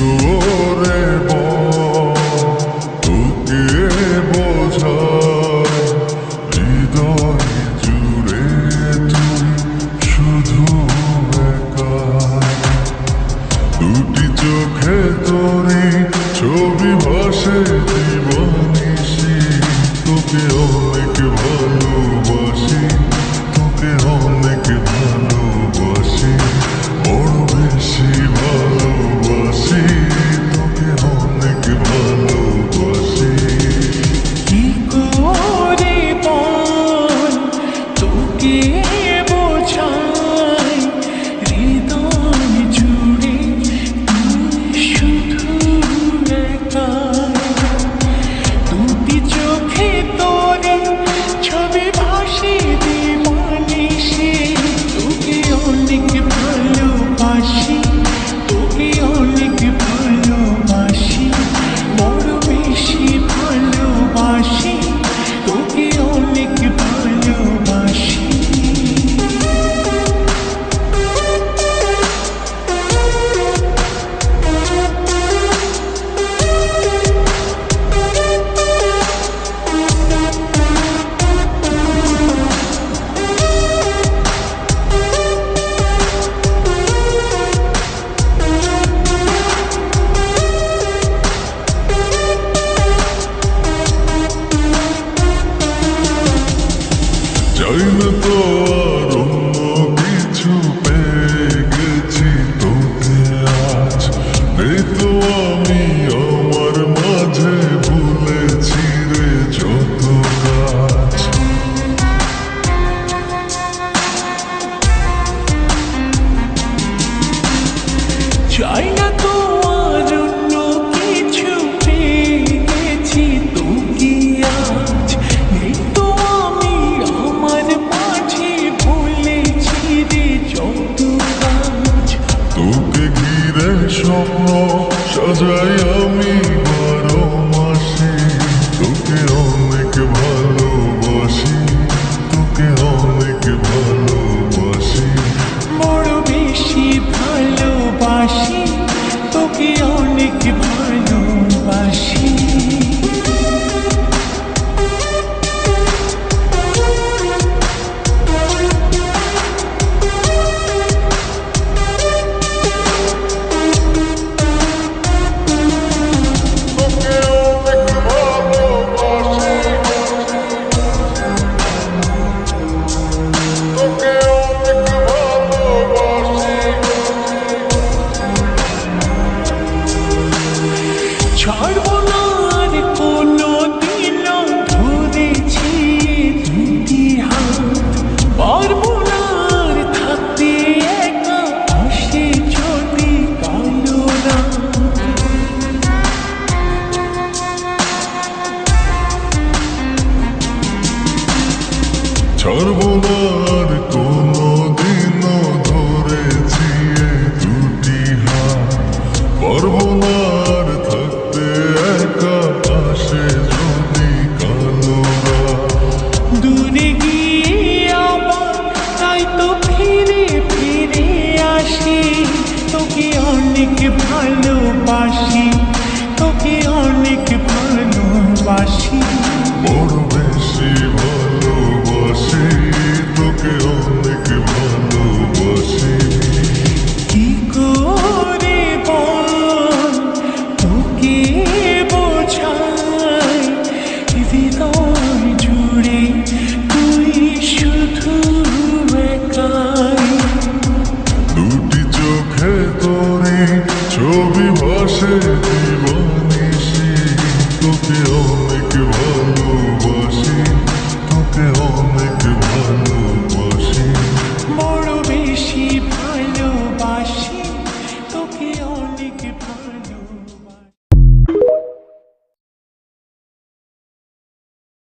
ওরে তোকে বোঝায় হৃদয় জুড়ে তুমি শুধু দুটি চোখে তোরে ছবি বসে চাই না তো তো আমি আমার মাঝে ভুলেছি রে যত কাজ। স্বপ্ন সাজাই আমি বারো মাসে তোকে অনেক ভালোবাসি, তোকে অনেক ভালোবাসি। বড় বেশি ভালোবাসি, তোকে অনেক ভালোবাসি পারব না আর কোনদিনও ধরেছি দুটি না আর থাকতে একা পাশে যদি দূরে গিয়ে আবার তো ফিরে ফিরে আসি। তোকে অনেক ভালোবাসি, তোকে অনেক ভালোবাসি।